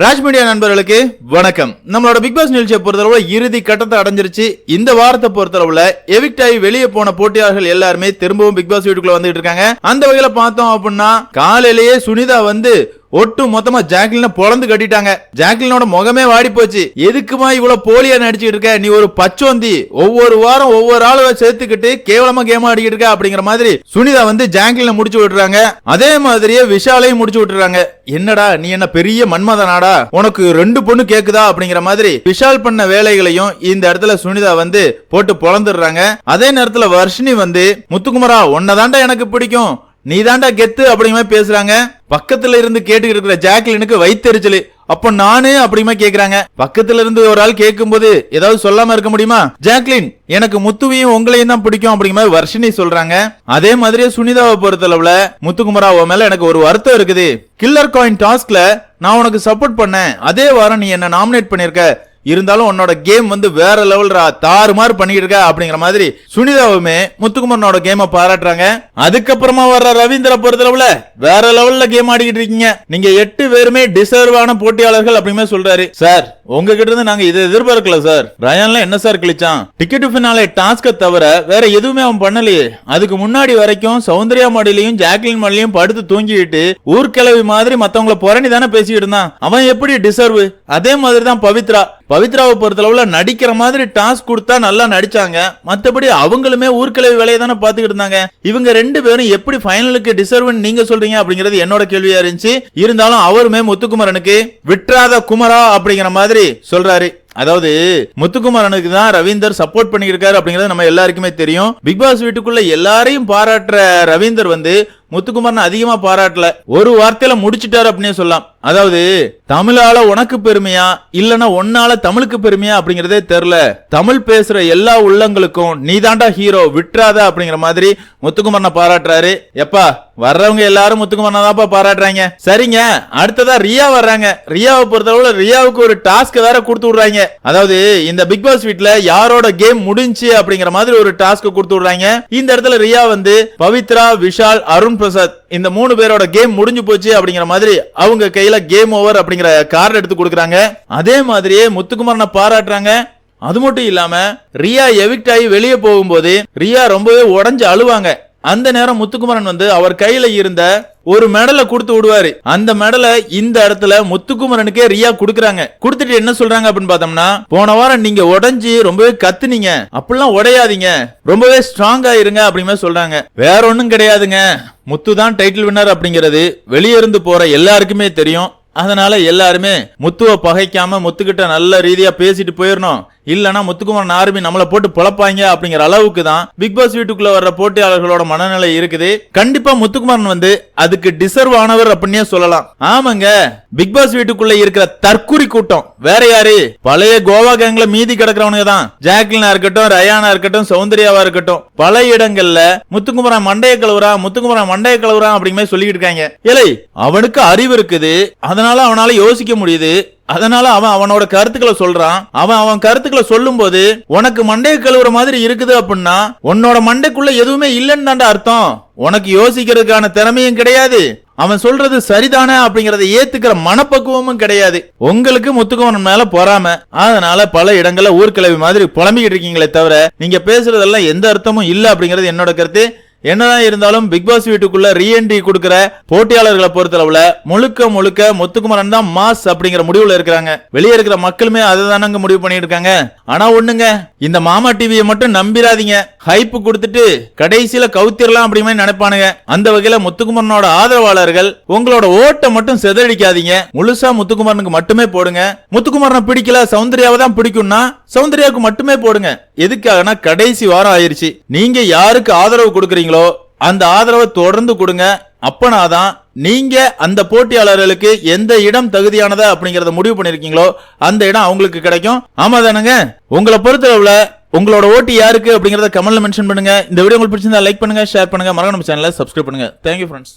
Raj media நண்பர்களுக்கு வணக்கம். நம்மளோட பிக் பாஸ் நிகழ்ச்சியை பொறுத்தளவுல இறுதி கட்டத்தை அடைஞ்சிருச்சு. இந்த வாரத்தை பொறுத்தளவுல எவிக்ட் ஆகி வெளியே போன போட்டியாளர்கள் எல்லாருமே திரும்பவும் பிக் பாஸ் வீட்டுக்குள்ள வந்துட்டு இருக்காங்க. அந்த வகையில பார்த்தோம் அப்படின்னா காலையிலேயே சுனிதா வந்து ஒட்டு மொத்தமா ஜாக்லின பொழந்து கட்டிட்டாங்க. ஜாக்லினோட முகமே வாடி போச்சு. எதுக்குமா இவ்வளவு போலியா நடிச்சுட்டு இருக்க? நீ ஒரு பச்சோந்தி. ஒவ்வொரு வாரம் ஒவ்வொரு ஆளு சேர்த்துக்கிட்டு கேவலமா கேம் ஆடிக்கிட்டு இருக்க அப்படிங்கிற மாதிரி சுனிதா வந்து ஜாக்லின முடிச்சு விட்டுறாங்க. அதே மாதிரியே விஷாலையும் முடிச்சு விட்டுறாங்க. என்னடா நீ என்ன பெரிய மன்மதனாடா? உனக்கு ரெண்டு பொண்ணு கேக்குதா அப்படிங்கிற மாதிரி விஷால் பண்ண வேலைகளையும் இந்த இடத்துல சுனிதா வந்து போட்டு பொழந்துடுறாங்க. அதே நேரத்துல வர்ஷினி வந்து முத்துக்குமரா உன்னதாண்டா எனக்கு பிடிக்கும். நீ தாண்டா கெத்து அப்படிங்கிற பேசுறாங்க. பக்கத்துல இருந்து கேட்டு இருக்கிற ஜாக்லினுக்கு வைத்தெரிச்சலு. அப்ப நானு அப்படிமா கேக்குறாங்க. பக்கத்துல இருந்து ஒரு ஆள் கேட்கும்போது ஏதாவது சொல்லாம இருக்க முடியுமா? ஜாக்லின் எனக்கு முத்துவையும் உங்களையும் தான் பிடிக்கும் அப்படிங்கிற மாதிரி வர்ஷினி சொல்றாங்க. அதே மாதிரியே சுனிதாவை பொறுத்தளவுல முத்துக்குமரா மேல எனக்கு ஒரு வருத்தம் இருக்குது. கில்லர் காயின் டாஸ்க்ல நான் உனக்கு சப்போர்ட் பண்ணேன். அதே வாரம் நீ என்ன நாமினேட் பண்ணிருக்க இருந்தாலும் உன்னோட கேம் வந்து வேற லெவல்ரா தாறுமாறு பண்ணிட்டு இருக்க அப்படிங்கிற மாதிரி சுனிதாவுமே முத்துக்குமரனோட கேமை பாராட்டுறாங்க. அதுக்கப்புறமா வர்ற ரவீந்திர பொறுத்தளவுல வேற லெவல்ல கேம் ஆடிக்கிட்டு இருக்கீங்க. நீங்க எட்டு பேருமே டிசர்வான போட்டியாளர்கள் அப்படிமே சொல்றாரு. சார் உங்ககிட்ட இருந்து நாங்க இதை எதிர்பார்க்கல சார். ரயான்ல என்ன சார் கிழிச்சான்? டிக்கெட் பின்னாலே டாஸ்க தவிர வேற எதுவுமே அவன் பண்ணலையே. அதுக்கு முன்னாடி வரைக்கும் சௌந்தர்யா மாடிலையும் ஜாக்லின் மாடிலையும் படுத்து தூங்கிட்டு ஊர்கிழவி மாதிரி மத்தவங்கள புரணி தானே பேசிட்டு இருந்தான். அவன் எப்படி டிசர்வ் அதே மாதிரி தான் பவித்ரா. பவித்ராவை பொறுத்தளவில் நடிக்கிற மாதிரி டாஸ்க் கொடுத்தா நல்லா நடிச்சாங்க. மற்றபடி அவங்களுமே ஊர்க்கிழவி வேலையை தானே பார்த்துக்கிட்டு இருந்தாங்க. இவங்க ரெண்டு பேரும் எப்படி ஃபைனலுக்கு டிசர்வ் நீங்க சொல்றீங்க அப்படிங்கிறது என்னோட கேள்வியா இருந்துச்சு. இருந்தாலும் அவருமே முத்துக்குமரனுக்கு விட்ராத குமரா அப்படிங்கிற மாதிரி சொல்றாரு. அதாவது முத்துக்குமாரனுக்கு தான் ரவீந்தர் சப்போர்ட் பண்ணியிருக்காரு அப்படிங்கறது நம்ம எல்லாருக்குமே தெரியும். பிக் பாஸ் வீட்டுக்குள்ள எல்லாரையும் பாராட்டுற ரவீந்தர் வந்து முத்துக்குமாரன் அதிகமா பாராட்டல. ஒரு வார்த்தையில முடிச்சிட்டாரு அப்படின்னு சொல்லலாம். அதாவது தமிழால உனக்கு பெருமையா இல்லனா ஒன்னால தமிழுக்கு பெருமையா அப்படிங்கறதே தெரியல. தமிழ் பேசுற எல்லா உள்ளங்களுக்கும் நீதாண்டா ஹீரோ விட்டுறாத அப்படிங்கிற மாதிரி முத்துக்குமரனை பாராட்டுறாரு. எப்பா வர்றவங்க எல்லாரும் முத்துக்குமரனை தான்ப்பா பாராட்டுறாங்க. சரிங்க அடுத்ததா ரியா வர்றாங்க. ரியாவை பொறுத்தளவுல ரியாவுக்கு ஒரு டாஸ்க் வேற கொடுத்து விடுறாங்க. அதாவது இந்த பிக் பாஸ் வீட்ல யாரோட கேம் முடிஞ்சு அப்படிங்கிற மாதிரி ஒரு டாஸ்க் கொடுத்து விடுறாங்க. இந்த இடத்துல ரியா வந்து பவித்ரா விஷால் அருண் பிரசாத் இந்த மூணு பேரோட கேம் முடிஞ்சு போச்சு அப்படிங்கிற மாதிரி அவங்க கையில கேம் ஓவர் அப்படிங்கிற கார்டு எடுத்து கொடுக்குறாங்க. அதே மாதிரியே முத்துக்குமரனை பாராட்டுறாங்க. அது மட்டும் இல்லாம ரியா எவிக்ட் ஆகி வெளியே போகும்போது ரியா ரொம்பவே உடஞ்சு அழுவாங்க. அந்த நேரம் முத்துக்குமரன் வந்து அவர் கையில இருந்த ஒரு மெடலை கொடுத்து விடுவாரு. அந்த மெடலை இந்த இடத்துல முத்துக்குமரனுக்கே ரியா குடுக்கறாங்க. கொடுத்துட்டு என்ன சொல்றாங்க அப்படின்னு பார்த்தோம்னா போன வாரம் நீங்க உடஞ்சி ரொம்பவே கத்துனீங்க. அப்படிலாம் உடையாதீங்க. ரொம்பவே ஸ்ட்ராங்கா இருங்க அப்படிமே சொல்றாங்க. வேற ஒண்ணும் கிடையாதுங்க. முத்து தான் டைட்டில் வின்னர் அப்படிங்கிறது வெளியே இருந்து போற எல்லாருக்குமே தெரியும். அதனால எல்லாருமே முத்துவை பகைக்காம முத்துக்கிட்ட நல்ல ரீதியா பேசிட்டு போயிடணும் இல்லனா முத்துக்குமாரன் ஆர்மி நம்மளை போட்டு பொழப்பாங்க அப்படிங்கிற அளவுக்கு தான் பிக் பாஸ் வீட்டுக்குள்ள வர்ற போட்டியாளர்களோட மனநிலை இருக்குது. கண்டிப்பா முத்துக்குமாரன் வந்து அதுக்கு டிசர்வ் ஆனவர் அப்படின்னே சொல்லலாம். ஆமாங்க. பிக் பாஸ் வீட்டுக்குள்ள இருக்கிற தற்குறி கூட்டம். வேற யாரு? பழைய கோவா கேங்ல மீதி கிடக்குறவனுங்க தான். ஜாக்லினா இருக்கட்டும் ரயானா இருக்கட்டும் சௌந்தர்யாவா இருக்கட்டும். பல இடங்கள்ல முத்துக்குமரன் மண்டைய கலவுரா முத்துக்குமரன் மண்டைய கலவுரா அப்படிங்கிற சொல்லிட்டு இருக்காங்க. ஏலை அவனுக்கு அறிவு இருக்குது. அதனால அவனால யோசிக்க முடியுது. அதனால அவன் அவனோட கருத்துக்களை சொல்றான். அவன் அவன் கருத்துக்களை சொல்லும் போது உனக்கு மண்டையை கழுவுற மாதிரி இருக்குது அப்படின்னா உன்னோட மண்டைக்குள்ள எதுவுமே இல்லைன்னு தாண்டா அர்த்தம். உனக்கு யோசிக்கிறதுக்கான திறமையும் கிடையாது. அவன் சொல்றது சரிதானே அப்படிங்கறத ஏத்துக்கிற மனப்பக்குவமும் கிடையாது. உங்களுக்கு முத்துக்குமரன் மேல பொறாம. அதனால பல இடங்கள்ல ஊர்கிழவி மாதிரி புலம்பிக்கிட்டு இருக்கீங்களே தவிர நீங்க பேசுறதெல்லாம் எந்த அர்த்தமும் இல்ல அப்படிங்கறது என்னோட கருத்து. என்னதான் இருந்தாலும் பிக் பாஸ் வீட்டுக்குள்ள ரீஎன்ட்ரி கொடுக்கிற போட்டியாளர்களை பொறுத்தளவுல முழுக்க முழுக்க முத்துக்குமரன் தான் மாஸ் அப்படிங்கிற முடிவுல இருக்கிறாங்க. வெளியே இருக்கிற மக்களுமே அதை தானங்க முடிவு பண்ணிட்டு இருக்காங்க ஆனா ஒண்ணுங்க இந்த மாமா டிவியை மட்டும் நம்பிராதீங்க. ஹைப் கொடுத்துட்டு கடைசியில கவுத்திரலாம் அப்படிமே நினைப்பானுங்க. அந்த வகையில முத்துக்குமரனோட ஆதரவாளர்கள் உங்களோட ஓட்டை மட்டும் செதறடிக்காதீங்க. முழுசா முத்துக்குமரனுக்கு மட்டுமே போடுங்க. முத்துக்குமரனை பிடிக்கல சௌந்தர்யாவை தான் பிடிக்கும்னா சௌந்தர்யாவுக்கு மட்டுமே போடுங்க. எதுக்காகனா கடைசி வாரம் ஆயிருச்சு. நீங்க யாருக்கு ஆதரவு கொடுக்குறீங்களோ அந்த ஆதரவை தொடர்ந்து கொடுங்க. அப்பனாதான் நீங்க அந்த போட்டியாளர்களுக்கு எந்த இடம் தகுதியானதா அப்படிங்கறத முடிவு பண்ணிருக்கீங்களோ அந்த இடம் அவங்களுக்கு கிடைக்கும். ஆமா தானுங்க? உங்களை பொறுத்தளவுல உங்களோட ஓட்டு யாருக்கு அப்படிங்கறத கமெண்ட்ல மென்ஷன் பண்ணுங்க. இந்த வீடியோ உங்களுக்கு பிடிச்சிருந்தா லைக் பண்ணுங்க ஷேர் பண்ணுங்க. மறக்காம சேனலை சப்ஸ்கிரைப் பண்ணுங்க. Thank you friends